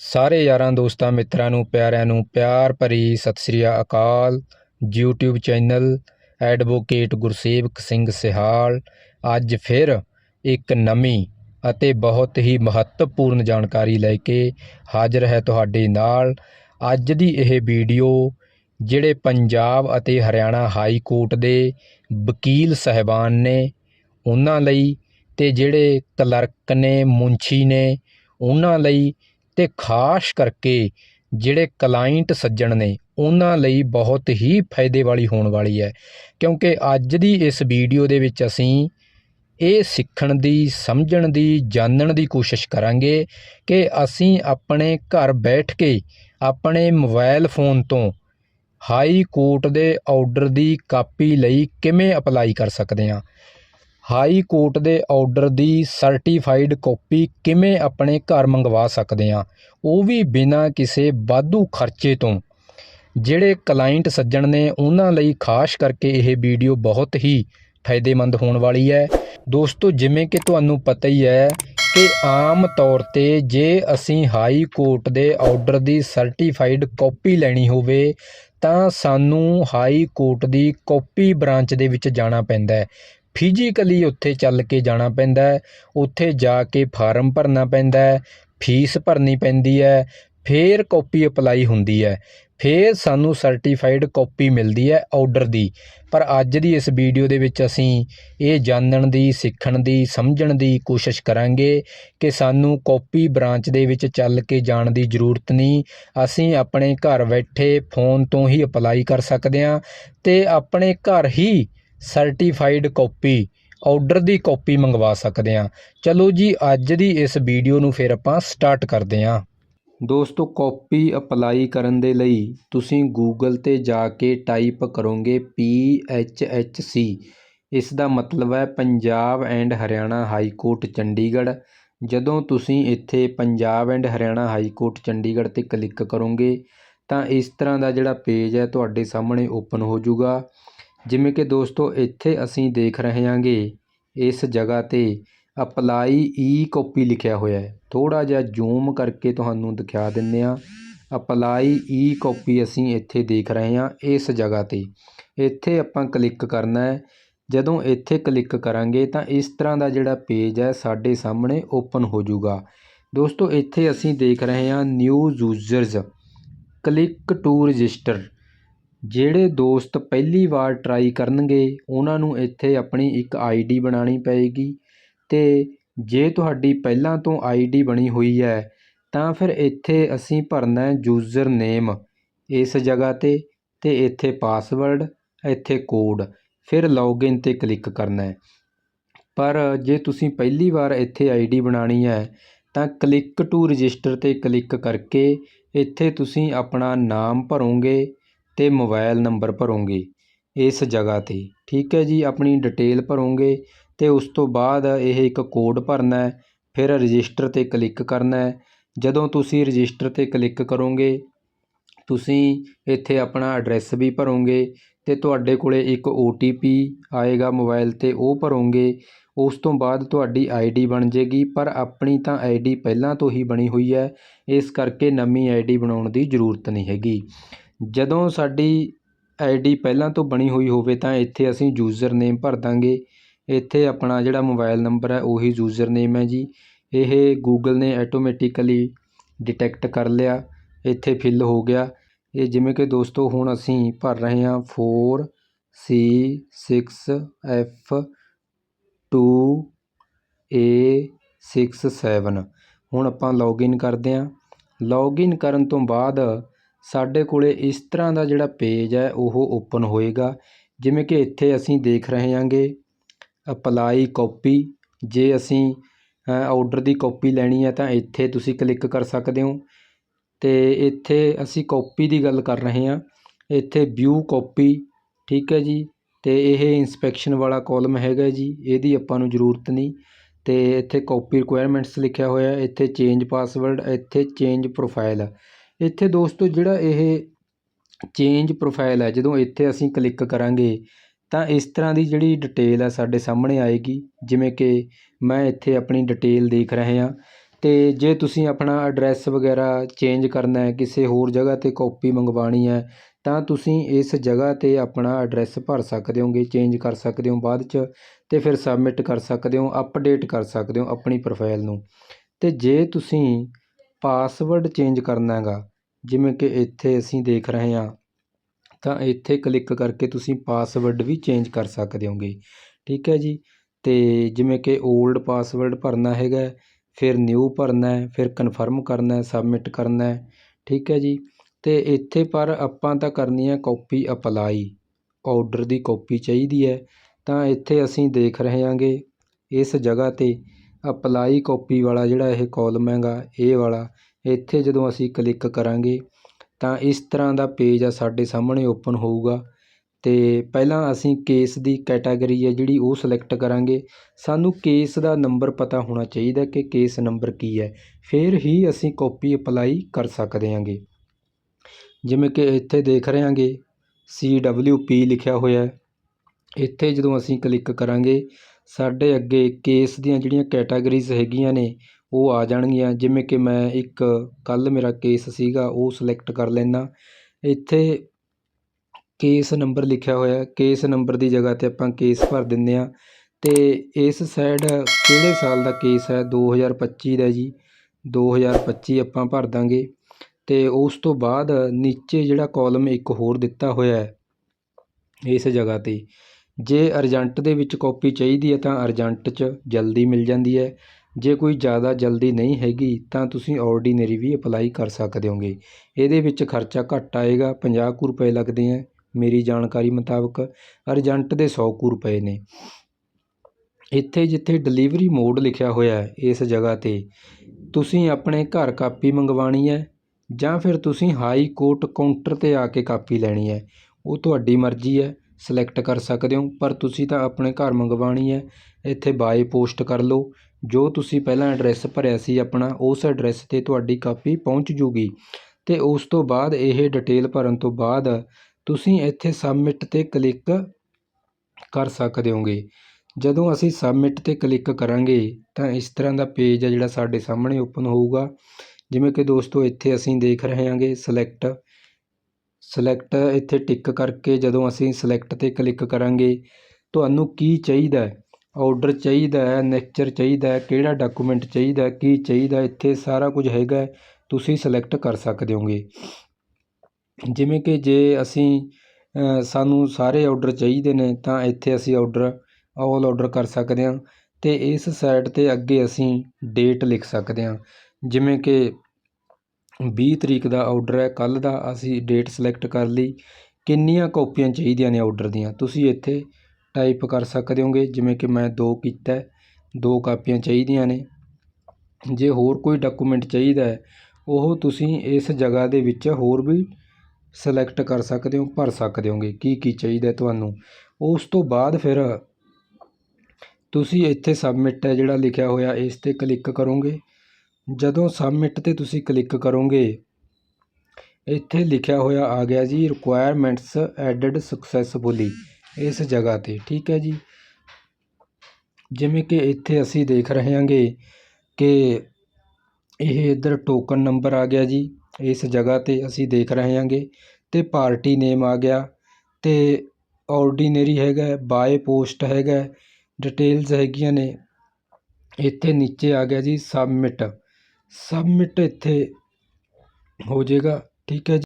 ਸਾਰੇ ਯਾਰਾਂ, ਦੋਸਤਾਂ, ਮਿੱਤਰਾਂ ਨੂੰ, ਪਿਆਰਿਆਂ ਨੂੰ ਪਿਆਰ ਭਰੀ ਸਤਿ ਸ੍ਰੀ ਅਕਾਲ। YouTube channel advocate Gursewak Singh Sihal ਅੱਜ ਫਿਰ ਇੱਕ ਨਵੀਂ ਅਤੇ ਬਹੁਤ ਹੀ ਮਹੱਤਵਪੂਰਨ ਜਾਣਕਾਰੀ ਲੈ ਕੇ ਹਾਜ਼ਰ ਹੈ ਤੁਹਾਡੇ ਨਾਲ। ਅੱਜ ਦੀ ਇਹ ਵੀਡੀਓ ਜਿਹੜੇ ਪੰਜਾਬ ਅਤੇ ਹਰਿਆਣਾ ਹਾਈ ਕੋਰਟ ਦੇ ਵਕੀਲ ਸਹਿਬਾਨ ਨੇ, ਉਹਨਾਂ ਲਈ ਤੇ ਜਿਹੜੇ ਕਲਰਕ ਨੇ ਮੁੰਸ਼ੀ ਨੇ, ਉਹਨਾਂ ਲਈ ਤੇ ਖਾਸ ਕਰਕੇ ਜਿਹੜੇ ਕਲਾਇੰਟ ਸੱਜਣ ਨੇ, ਉਹਨਾਂ ਲਈ ਬਹੁਤ ਹੀ ਫਾਇਦੇ ਵਾਲੀ ਹੋਣ ਵਾਲੀ ਹੈ। ਕਿਉਂਕਿ ਅੱਜ ਦੀ ਇਸ ਵੀਡੀਓ ਦੇ ਵਿੱਚ ਅਸੀਂ ਇਹ ਸਿੱਖਣ ਦੀ, ਸਮਝਣ ਦੀ, ਜਾਣਨ ਦੀ ਕੋਸ਼ਿਸ਼ ਕਰਾਂਗੇ ਕਿ ਅਸੀਂ ਆਪਣੇ ਘਰ ਬੈਠ ਕੇ ਆਪਣੇ ਮੋਬਾਈਲ ਫੋਨ ਤੋਂ ਹਾਈ ਕੋਰਟ ਦੇ ਆਰਡਰ ਦੀ ਕਾਪੀ ਲਈ ਕਿਵੇਂ ਅਪਲਾਈ ਕਰ ਸਕਦੇ ਹਾਂ। ਹਾਈ ਕੋਰਟ ਦੇ ਆਰਡਰ ਦੀ ਸਰਟੀਫਾਈਡ ਕਾਪੀ ਕਿਵੇਂ ਆਪਣੇ ਘਰ ਮੰਗਵਾ ਸਕਦੇ ਹਾਂ? ਉਹ ਵੀ ਬਿਨਾਂ ਕਿਸੇ ਵਾਧੂ ਖਰਚੇ ਤੋਂ। ਜਿਹੜੇ ਕਲਾਇੰਟ ਸੱਜਣ ਨੇ, ਉਹਨਾਂ ਲਈ ਖਾਸ ਕਰਕੇ ਇਹ ਵੀਡੀਓ ਬਹੁਤ ਹੀ ਫਾਇਦੇਮੰਦ ਹੋਣ ਵਾਲੀ ਹੈ। ਦੋਸਤੋ, ਜਿਵੇਂ ਕਿ ਤੁਹਾਨੂੰ ਪਤਾ ਹੀ ਹੈ ਕਿ ਆਮ ਤੌਰ ਤੇ ਜੇ ਅਸੀਂ ਹਾਈ ਕੋਰਟ ਦੇ ਆਰਡਰ ਦੀ ਸਰਟੀਫਾਈਡ ਕਾਪੀ ਲੈਣੀ ਹੋਵੇ, ਤਾਂ ਸਾਨੂੰ ਹਾਈ ਕੋਰਟ ਦੀ ਕਾਪੀ ਬ੍ਰਾਂਚ ਦੇ ਵਿੱਚ ਜਾਣਾ ਪੈਂਦਾ ਹੈ। ਫਿਜ਼ੀਕਲੀ ਉੱਥੇ ਚੱਲ ਕੇ ਜਾਣਾ ਪੈਂਦਾ ਉੱਥੇ ਜਾ ਕੇ ਫਾਰਮ ਭਰਨਾ ਪੈਂਦਾ ਫੀਸ ਭਰਨੀ ਪੈਂਦੀ ਹੈ, ਫੇਰ ਕਾਪੀ ਅਪਲਾਈ ਹੁੰਦੀ ਹੈ, ਫੇਰ ਸਾਨੂੰ ਸਰਟੀਫਾਈਡ ਕਾਪੀ ਮਿਲਦੀ ਹੈ ਆਰਡਰ ਦੀ। ਪਰ ਅੱਜ ਦੀ ਇਸ ਵੀਡੀਓ ਦੇ ਵਿੱਚ ਅਸੀਂ ਇਹ ਜਾਣਨ ਦੀ, ਸਿੱਖਣ ਦੀ, ਸਮਝਣ ਦੀ ਕੋਸ਼ਿਸ਼ ਕਰਾਂਗੇ ਕਿ ਸਾਨੂੰ ਕਾਪੀ ਬ੍ਰਾਂਚ ਦੇ ਵਿੱਚ ਚੱਲ ਕੇ ਜਾਣ ਦੀ ਜ਼ਰੂਰਤ ਨਹੀਂ। ਅਸੀਂ ਆਪਣੇ ਘਰ ਬੈਠੇ ਫੋਨ ਤੋਂ ਹੀ ਅਪਲਾਈ ਕਰ ਸਕਦੇ ਹਾਂ ਤੇ ਆਪਣੇ ਘਰ ਹੀ ਸਰਟੀਫਾਈਡ ਕਾਪੀ ਆਰਡਰ ਦੀ ਕਾਪੀ ਮੰਗਵਾ ਸਕਦੇ ਹਾਂ। ਚਲੋ ਜੀ, ਅੱਜ ਦੀ ਇਸ ਵੀਡੀਓ ਨੂੰ ਫਿਰ ਆਪਾਂ ਸਟਾਰਟ ਕਰਦੇ ਹਾਂ। ਦੋਸਤੋ ਕਾਪੀ ਅਪਲਾਈ ਕਰਨ ਦੇ ਲਈ ਤੁਸੀਂ ਗੂਗਲ ਤੇ ਜਾ ਕੇ ਟਾਈਪ ਕਰੋਗੇ ਪੀ ਐਚ ਐਚ ਸੀ ਇਸ ਦਾ ਮਤਲਬ ਹੈ Punjab and Haryana high court Chandigarh. ਜਦੋਂ ਤੁਸੀਂ ਇੱਥੇ Punjab and Haryana high court Chandigarh ਤੇ ਕਲਿੱਕ ਕਰੋਗੇ, ਤਾਂ ਇਸ ਤਰ੍ਹਾਂ ਦਾ ਜਿਹੜਾ ਪੇਜ ਹੈ ਤੁਹਾਡੇ ਸਾਹਮਣੇ ਓਪਨ ਹੋ ਜਾਊਗਾ। ਜਿਵੇਂ ਕਿ ਦੋਸਤੋ, ਇੱਥੇ ਅਸੀਂ ਦੇਖ ਰਹੇ ਹਾਂਗੇ, ਇਸ ਜਗ੍ਹਾ ਤੇ ਅਪਲਾਈ ਈ ਕਾਪੀ ਲਿਖਿਆ ਹੋਇਆ ਹੈ। ਥੋੜਾ ਜਿਹਾ ਜ਼ੂਮ ਕਰਕੇ ਤੁਹਾਨੂੰ ਦਿਖਾ ਦਿੰਨੇ ਆ ਅਪਲਾਈ ਈ ਕਾਪੀ ਅਸੀਂ ਇੱਥੇ ਦੇਖ ਰਹੇ ਹਾਂ, ਇਸ ਜਗ੍ਹਾ ਤੇ। ਇੱਥੇ ਆਪਾਂ ਕਲਿੱਕ ਕਰਨਾ ਹੈ। ਜਦੋਂ ਇੱਥੇ ਕਲਿੱਕ ਕਰਾਂਗੇ ਤਾਂ ਇਸ ਤਰ੍ਹਾਂ ਦਾ ਜਿਹੜਾ ਪੇਜ ਹੈ, ਸਾਡੇ ਸਾਹਮਣੇ ਓਪਨ ਹੋ ਜਾਊਗਾ। ਦੋਸਤੋ, ਇੱਥੇ ਅਸੀਂ ਦੇਖ ਰਹੇ ਹਾਂ new users click to register ਜਿਹੜੇ ਦੋਸਤ ਪਹਿਲੀ ਵਾਰ ਟਰਾਈ ਕਰਨਗੇ, ਉਹਨਾਂ ਨੂੰ ਇੱਥੇ ਆਪਣੀ ਇੱਕ ਆਈ ਡੀ ਬਣਾਉਣੀ ਪਏਗੀ ਅਤੇ ਜੇ ਤੁਹਾਡੀ ਪਹਿਲਾਂ ਤੋਂ ਆਈ ਡੀ ਬਣੀ ਹੋਈ ਹੈ, ਤਾਂ ਫਿਰ ਇੱਥੇ ਅਸੀਂ ਭਰਨਾ ਯੂਜ਼ਰ ਨੇਮ ਇਸ ਜਗ੍ਹਾ ਤੇ ਅਤੇ ਇੱਥੇ ਪਾਸਵਰਡ ਇੱਥੇ ਕੋਡ ਫਿਰ ਲੌਗਇਨ ਤੇ ਕਲਿੱਕ ਕਰਨਾ ਪਰ ਜੇ ਤੁਸੀਂ ਪਹਿਲੀ ਵਾਰ ਇੱਥੇ ਆਈ ਡੀ ਬਣਾਉਣੀ ਹੈ, ਤਾਂ ਕਲਿੱਕ ਟੂ ਰਜਿਸਟਰ ਤੇ ਕਲਿੱਕ ਕਰਕੇ ਇੱਥੇ ਤੁਸੀਂ ਆਪਣਾ ਨਾਮ ਭਰੋਗੇ ਅਤੇ ਮੋਬਾਇਲ ਨੰਬਰ ਭਰੋਂਗੇ ਇਸ ਜਗ੍ਹਾ ਤੇ। ਠੀਕ ਹੈ ਜੀ, ਆਪਣੀ ਡਿਟੇਲ ਭਰੋਗੇ ਅਤੇ ਉਸ ਤੋਂ ਬਾਅਦ ਇਹ ਇੱਕ ਕੋਡ ਭਰਨਾ ਹੈ, ਫਿਰ ਰਜਿਸਟਰ ਤੇ ਕਲਿੱਕ ਕਰਨਾ ਹੈ। ਜਦੋਂ ਤੁਸੀਂ ਰਜਿਸਟਰ ਤੇ ਕਲਿੱਕ ਕਰੋਗੇ, ਤੁਸੀਂ ਇੱਥੇ ਆਪਣਾ ਐਡਰੈਸ ਵੀ ਭਰੋਗੇ ਅਤੇ ਤੁਹਾਡੇ ਕੋਲ ਇੱਕ ਓ ਟੀ ਪੀ ਆਏਗਾ ਮੋਬਾਇਲ ਤੇ, ਉਹ ਭਰੋਗੇ। ਉਸ ਤੋਂ ਬਾਅਦ ਤੁਹਾਡੀ ਆਈ ਡੀ ਬਣ ਜੇਗੀ, ਪਰ ਆਪਣੀ ਤਾਂ ਆਈ ਡੀ ਪਹਿਲਾਂ ਤੋਂ ਹੀ ਬਣੀ ਹੋਈ ਹੈ, ਇਸ ਕਰਕੇ ਨਵੀਂ ਆਈ ਡੀ ਬਣਾਉਣ ਦੀ ਜ਼ਰੂਰਤ ਨਹੀਂ ਹੈਗੀ। ਜਦੋਂ ਸਾਡੀ ਆਈ ਡੀ ਪਹਿਲਾਂ ਤੋਂ ਬਣੀ ਹੋਈ ਹੋਵੇ ਤਾਂ ਇੱਥੇ ਅਸੀਂ ਯੂਜ਼ਰ ਨੇਮ ਭਰ ਦਾਂਗੇ। ਇੱਥੇ ਆਪਣਾ ਜਿਹੜਾ ਮੋਬਾਇਲ ਨੰਬਰ ਹੈ ਉਹੀ ਯੂਜ਼ਰ ਨੇਮ ਹੈ ਜੀ। ਇਹ ਗੂਗਲ ਨੇ ਆਟੋਮੈਟਿਕਲੀ ਡਿਟੈਕਟ ਕਰ ਲਿਆ। ਇੱਥੇ ਫਿਲ ਹੋ ਗਿਆ। ਇਹ ਜਿਵੇਂ ਕਿ ਦੋਸਤੋ ਹੁਣ ਅਸੀਂ ਭਰ ਰਹੇ ਹਾਂ 4 C 6 F 2 A 6 7 ਹੁਣ ਆਪਾਂ ਲੌਗਇਨ ਕਰਦੇ ਹਾਂ। ਲੌਗਇਨ ਕਰਨ ਤੋਂ ਬਾਅਦ ਸਾਡੇ ਕੋਲ ਇਸ ਤਰ੍ਹਾਂ ਦਾ ਜਿਹੜਾ ਪੇਜ ਹੈ, ਉਹ ਓਪਨ ਹੋਏਗਾ। ਜਿਵੇਂ ਕਿ ਇੱਥੇ ਅਸੀਂ ਦੇਖ ਰਹੇ ਹਾਂਗੇ ਅਪਲਾਈ ਕਾਪੀ ਜੇ ਅਸੀਂ ਆਰਡਰ ਦੀ ਕਾਪੀ ਲੈਣੀ ਹੈ, ਤਾਂ ਇੱਥੇ ਤੁਸੀਂ ਕਲਿੱਕ ਕਰ ਸਕਦੇ ਹੋ। ਅਤੇ ਇੱਥੇ ਅਸੀਂ ਕਾਪੀ ਦੀ ਗੱਲ ਕਰ ਰਹੇ ਹਾਂ। ਇੱਥੇ ਵਿਊ ਕਾਪੀ ਠੀਕ ਹੈ ਜੀ? ਅਤੇ ਇਹ ਇੰਸਪੈਕਸ਼ਨ ਵਾਲਾ ਕਾਲਮ ਹੈਗਾ ਜੀ। ਇਹਦੀ ਆਪਾਂ ਨੂੰ ਜ਼ਰੂਰਤ ਨਹੀਂ। ਅਤੇ ਇੱਥੇ ਕਾਪੀ ਰਿਕੁਆਇਰਮੈਂਟਸ ਲਿਖਿਆ ਹੋਇਆ ਇੱਥੇ ਚੇਂਜ ਪਾਸਵਰਡ ਇੱਥੇ ਚੇਂਜ ਪ੍ਰੋਫਾਈਲ ਇੱਥੇ ਦੋਸਤੋ ਜਿਹੜਾ ਇਹ ਚੇਂਜ ਪ੍ਰੋਫਾਈਲ ਹੈ, ਜਦੋਂ ਇੱਥੇ ਅਸੀਂ ਕਲਿੱਕ ਕਰਾਂਗੇ, ਤਾਂ ਇਸ ਤਰ੍ਹਾਂ ਦੀ ਜਿਹੜੀ ਡਿਟੇਲ ਆ ਸਾਡੇ ਸਾਹਮਣੇ ਆਏਗੀ। ਜਿਵੇਂ ਕਿ ਮੈਂ ਇੱਥੇ ਆਪਣੀ ਡਿਟੇਲ ਦੇਖ ਰਹੇ ਹਾਂ। ਅਤੇ ਜੇ ਤੁਸੀਂ ਆਪਣਾ ਐਡਰੈਸ ਵਗੈਰਾ ਚੇਂਜ ਕਰਨਾ ਹੈ, ਕਿਸੇ ਹੋਰ ਜਗ੍ਹਾ 'ਤੇ ਕਾਪੀ ਮੰਗਵਾਉਣੀ ਹੈ, ਤਾਂ ਤੁਸੀਂ ਇਸ ਜਗ੍ਹਾ 'ਤੇ ਆਪਣਾ ਐਡਰੈਸ ਭਰ ਸਕਦੇ ਹੋਗੇ ਚੇਂਜ ਕਰ ਸਕਦੇ ਹੋ ਬਾਅਦ 'ਚ ਅਤੇ ਫਿਰ ਸਬਮਿਟ ਕਰ ਸਕਦੇ ਹੋ ਅਪਡੇਟ ਕਰ ਸਕਦੇ ਹੋ ਆਪਣੀ ਪ੍ਰੋਫਾਈਲ ਨੂੰ। ਅਤੇ ਜੇ ਤੁਸੀਂ ਪਾਸਵਰਡ ਚੇਂਜ ਕਰਨਾ ਹੈਗਾ। ਜਿਵੇਂ ਕਿ ਇੱਥੇ ਅਸੀਂ ਦੇਖ ਰਹੇ ਹਾਂ, ਤਾਂ ਇੱਥੇ ਕਲਿੱਕ ਕਰਕੇ ਤੁਸੀਂ ਪਾਸਵਰਡ ਵੀ ਚੇਂਜ ਕਰ ਸਕਦੇ ਹੋਗੇ। ਠੀਕ ਹੈ ਜੀ? ਅਤੇ ਜਿਵੇਂ ਕਿ ਓਲਡ ਪਾਸਵਰਡ ਭਰਨਾ ਹੈਗਾ, ਫਿਰ ਨਿਊ ਭਰਨਾ ਫਿਰ ਕਨਫਰਮ ਕਰਨਾ ਸਬਮਿਟ ਕਰਨਾ ਠੀਕ ਹੈ ਜੀ? ਅਤੇ ਇੱਥੇ ਪਰ ਆਪਾਂ ਤਾਂ ਕਰਨੀ ਹੈ ਕਾਪੀ ਅਪਲਾਈ। ਆਰਡਰ ਦੀ ਕਾਪੀ ਚਾਹੀਦੀ ਹੈ। ਤਾਂ ਇੱਥੇ ਅਸੀਂ ਦੇਖ ਰਹੇ ਹਾਂਗੇ, ਇਸ ਜਗ੍ਹਾ 'ਤੇ ਅਪਲਾਈ ਕਾਪੀ ਵਾਲਾ ਜਿਹੜਾ ਇਹ ਕਾਲਮ ਹੈਗਾ, ਇਹ ਵਾਲਾ, ਇੱਥੇ ਜਦੋਂ ਅਸੀਂ ਕਲਿੱਕ ਕਰਾਂਗੇ ਤਾਂ ਇਸ ਤਰ੍ਹਾਂ ਦਾ ਪੇਜ ਆ ਸਾਡੇ ਸਾਹਮਣੇ ਓਪਨ ਹੋਊਗਾ। ਅਤੇ ਪਹਿਲਾਂ ਅਸੀਂ ਕੇਸ ਦੀ ਕੈਟਾਗਰੀ ਹੈ ਜਿਹੜੀ ਉਹ ਸਿਲੈਕਟ ਕਰਾਂਗੇ। ਸਾਨੂੰ ਕੇਸ ਦਾ ਨੰਬਰ ਪਤਾ ਹੋਣਾ ਚਾਹੀਦਾ ਕਿ ਕੇਸ ਨੰਬਰ ਕੀ ਹੈ। ਫਿਰ ਹੀ ਅਸੀਂ ਕਾਪੀ ਅਪਲਾਈ ਕਰ ਸਕਦੇ ਹਾਂਗੇ। ਜਿਵੇਂ ਕਿ ਇੱਥੇ ਦੇਖ ਰਹੇ ਹਾਂਗੇ ਸੀ ਡਬਲਿਊ ਪੀ ਲਿਖਿਆ ਹੋਇਆ ਹੈ। ਇੱਥੇ ਜਦੋਂ ਅਸੀਂ ਕਲਿੱਕ ਕਰਾਂਗੇ ਸਾਡੇ ਅੱਗੇ ਕੇਸ ਦੀਆਂ ਜਿਹੜੀਆਂ ਕੈਟਾਗਰੀਜ਼ ਹੈਗੀਆਂ ਨੇ, ਉਹ ਆ ਜਾਣਗੀਆਂ। ਜਿਵੇਂ ਕਿ ਮੈਂ ਇੱਕ, ਕੱਲ੍ਹ ਮੇਰਾ ਕੇਸ ਸੀਗਾ, ਉਹ ਸਲੈਕਟ ਕਰ ਲੈਂਦਾ। ਇੱਥੇ ਕੇਸ ਨੰਬਰ ਲਿਖਿਆ ਹੋਇਆ, ਕੇਸ ਨੰਬਰ ਦੀ ਜਗ੍ਹਾ 'ਤੇ ਆਪਾਂ ਕੇਸ ਭਰ ਦਿੰਦੇ ਹਾਂ। ਅਤੇ ਇਸ ਸਾਈਡ ਕਿਹੜੇ ਸਾਲ ਦਾ ਕੇਸ ਹੈ? 2025 ਦਾ ਜੀ। 2025 ਆਪਾਂ ਭਰ ਦਾਂਗੇ। ਅਤੇ ਉਸ ਤੋਂ ਬਾਅਦ ਨੀਚੇ ਜਿਹੜਾ ਕੋਲਮ ਇੱਕ ਹੋਰ ਦਿੱਤਾ ਹੋਇਆ ਇਸ ਜਗ੍ਹਾ 'ਤੇ। ਜੇ ਅਰਜੈਂਟ ਦੇ ਵਿੱਚ ਕਾਪੀ ਚਾਹੀਦੀ ਹੈ ਤਾਂ ਅਰਜੈਂਟ 'ਚ ਜਲਦੀ ਮਿਲ ਜਾਂਦੀ ਹੈ। ਜੇ ਕੋਈ ਜ਼ਿਆਦਾ ਜਲਦੀ ਨਹੀਂ ਹੈਗੀ ਤਾਂ ਤੁਸੀਂ ਔਰਡੀਨਰੀ ਵੀ ਅਪਲਾਈ ਕਰ ਸਕਦੇ ਹੋਗੇ। ਇਹਦੇ ਵਿੱਚ ਖਰਚਾ ਘੱਟ ਆਏਗਾ, ਪੰਜਾਹ ਕੁ ਰੁਪਏ ਲੱਗਦੇ ਹੈ। ਮੇਰੀ ਜਾਣਕਾਰੀ ਮੁਤਾਬਕ ਅਰਜੈਂਟ ਦੇ ਸੌ ਕੁ ਰੁਪਏ ਨੇ। ਇੱਥੇ ਜਿੱਥੇ ਡਿਲੀਵਰੀ ਮੋਡ ਲਿਖਿਆ ਹੋਇਆ ਹੈ, ਇਸ ਜਗ੍ਹਾ 'ਤੇ ਤੁਸੀਂ ਆਪਣੇ ਘਰ ਕਾਪੀ ਮੰਗਵਾਉਣੀ ਹੈ ਜਾਂ ਫਿਰ ਤੁਸੀਂ ਹਾਈ ਕੋਰਟ ਕਾਊਂਟਰ 'ਤੇ ਆ ਕੇ ਕਾਪੀ ਲੈਣੀ ਹੈ। ਉਹ ਤੁਹਾਡੀ ਮਰਜ਼ੀ ਹੈ। ਸਲੈਕਟ ਕਰ ਸਕਦੇ ਹੋ, ਪਰ ਤੁਸੀਂ ਤਾਂ ਆਪਣੇ ਘਰ ਮੰਗਵਾਉਣੀ ਹੈ, ਇੱਥੇ ਬਾਏ ਪੋਸਟ ਕਰ ਲਓ, ਜੋ ਤੁਸੀਂ ਪਹਿਲਾਂ ਐਡਰੈਸ ਭਰਿਆ ਸੀ ਆਪਣਾ, ਉਸ ਐਡਰੈਸ 'ਤੇ ਤੁਹਾਡੀ ਕਾਪੀ ਪਹੁੰਚ ਜੂਗੀ। ਅਤੇ ਉਸ ਤੋਂ ਬਾਅਦ ਇਹ ਡਿਟੇਲ ਭਰਨ ਤੋਂ ਬਾਅਦ ਤੁਸੀਂ ਇੱਥੇ ਸਬਮਿਟ 'ਤੇ ਕਲਿੱਕ ਕਰ ਸਕਦੇ ਹੋਗੇ। ਜਦੋਂ ਅਸੀਂ ਸਬਮਿਟ 'ਤੇ ਕਲਿੱਕ ਕਰਾਂਗੇ, ਤਾਂ ਇਸ ਤਰ੍ਹਾਂ ਦਾ ਪੇਜ ਹੈ ਜਿਹੜਾ ਸਾਡੇ ਸਾਹਮਣੇ ਓਪਨ ਹੋਊਗਾ। ਜਿਵੇਂ ਕਿ ਦੋਸਤੋ, ਇੱਥੇ ਅਸੀਂ ਦੇਖ ਰਹੇ ਹਾਂਗੇ ਸਲੈਕਟ ਸਲੈਕਟ ਇੱਥੇ ਟਿੱਕ ਕਰਕੇ ਜਦੋਂ ਅਸੀਂ ਸਲੈਕਟ 'ਤੇ ਕਲਿੱਕ ਕਰਾਂਗੇ, ਤੁਹਾਨੂੰ ਕੀ ਚਾਹੀਦਾ ਔਡਰ ਚਾਹੀਦਾ ਹੈ ਨੈਕਚਰ ਚਾਹੀਦਾ ਕਿਹੜਾ ਡਾਕੂਮੈਂਟ ਚਾਹੀਦਾ ਕੀ ਚਾਹੀਦਾ ਇੱਥੇ ਸਾਰਾ ਕੁਝ ਹੈਗਾ ਤੁਸੀਂ ਸਲੈਕਟ ਕਰ ਸਕਦੇ ਹੋਗੇ। ਜਿਵੇਂ ਕਿ ਜੇ ਅਸੀਂ ਸਾਨੂੰ ਸਾਰੇ ਆਰਡਰ ਚਾਹੀਦੇ ਨੇ, ਤਾਂ ਇੱਥੇ ਅਸੀਂ ਆਰਡਰ ਆਲ ਆਰਡਰ ਕਰ ਸਕਦੇ ਹਾਂ ਅਤੇ ਇਸ ਸਾਈਟ 'ਤੇ ਅੱਗੇ ਅਸੀਂ ਡੇਟ ਲਿਖ ਸਕਦੇ ਹਾਂ। ਜਿਵੇਂ ਕਿ ਵੀਹ ਤਰੀਕ ਦਾ ਔਡਰ ਹੈ, ਕੱਲ੍ਹ ਦਾ ਅਸੀਂ ਡੇਟ ਸਲੈਕਟ ਕਰ ਲਈ। ਕਿੰਨੀਆਂ ਕਾਪੀਆਂ ਚਾਹੀਦੀਆਂ ਨੇ ਔਡਰ ਦੀਆਂ? ਤੁਸੀਂ ਇੱਥੇ ਟਾਈਪ ਕਰ ਸਕਦੇ ਹੋਗੇ, ਜਿਵੇਂ ਕਿ ਮੈਂ ਦੋ ਕੀਤਾ ਦੋ ਕਾਪੀਆਂ ਚਾਹੀਦੀਆਂ ਨੇ। ਜੇ ਹੋਰ ਕੋਈ ਡਾਕੂਮੈਂਟ ਚਾਹੀਦਾ ਉਹ ਤੁਸੀਂ ਇਸ ਜਗ੍ਹਾ ਦੇ ਵਿੱਚ ਹੋਰ ਵੀ ਸਲੈਕਟ ਕਰ ਸਕਦੇ ਹੋ, ਭਰ ਸਕਦੇ ਹੋਗੇ। ਕੀ ਕੀ ਚਾਹੀਦਾ ਤੁਹਾਨੂੰ? ਉਸ ਤੋਂ ਬਾਅਦ ਫਿਰ ਤੁਸੀਂ ਇੱਥੇ ਸਬਮਿਟ ਹੈ ਜਿਹੜਾ ਲਿਖਿਆ ਹੋਇਆ, ਇਸ 'ਤੇ ਕਲਿੱਕ ਕਰੋਗੇ। ਜਦੋਂ ਸਬਮਿਟ 'ਤੇ ਤੁਸੀਂ ਕਲਿੱਕ ਕਰੋਗੇ, ਇੱਥੇ ਲਿਖਿਆ ਹੋਇਆ ਆ ਗਿਆ ਜੀ ਰਿਕੁਆਇਰਮੈਂਟਸ ਐਡਡ ਸਕਸੈਸਫੁਲੀ ਇਸ ਜਗ੍ਹਾ 'ਤੇ, ਠੀਕ ਹੈ ਜੀ। ਜਿਵੇਂ ਕਿ ਇੱਥੇ ਅਸੀਂ ਦੇਖ ਰਹੇ ਹਾਂਗੇ ਕਿ ਇਹ ਇੱਧਰ ਟੋਕਨ ਨੰਬਰ ਆ ਗਿਆ ਜੀ, ਇਸ ਜਗ੍ਹਾ 'ਤੇ ਅਸੀਂ ਦੇਖ ਰਹੇ ਹਾਂਗੇ ਅਤੇ ਪਾਰਟੀ ਨੇਮ ਆ ਗਿਆ ਅਤੇ ਆਰਡੀਨਰੀ ਹੈਗਾ ਬਾਏ ਪੋਸਟ ਹੈਗਾ ਡਿਟੇਲਸ ਹੈਗੀਆਂ ਨੇ, ਇੱਥੇ ਨੀਚੇ ਆ ਗਿਆ ਜੀ ਸਬਮਿਟ ਸਬਮਿਟ ਇੱਥੇ ਹੋ ਜਾਏਗਾ ਠੀਕ ਹੈ ਜੀ।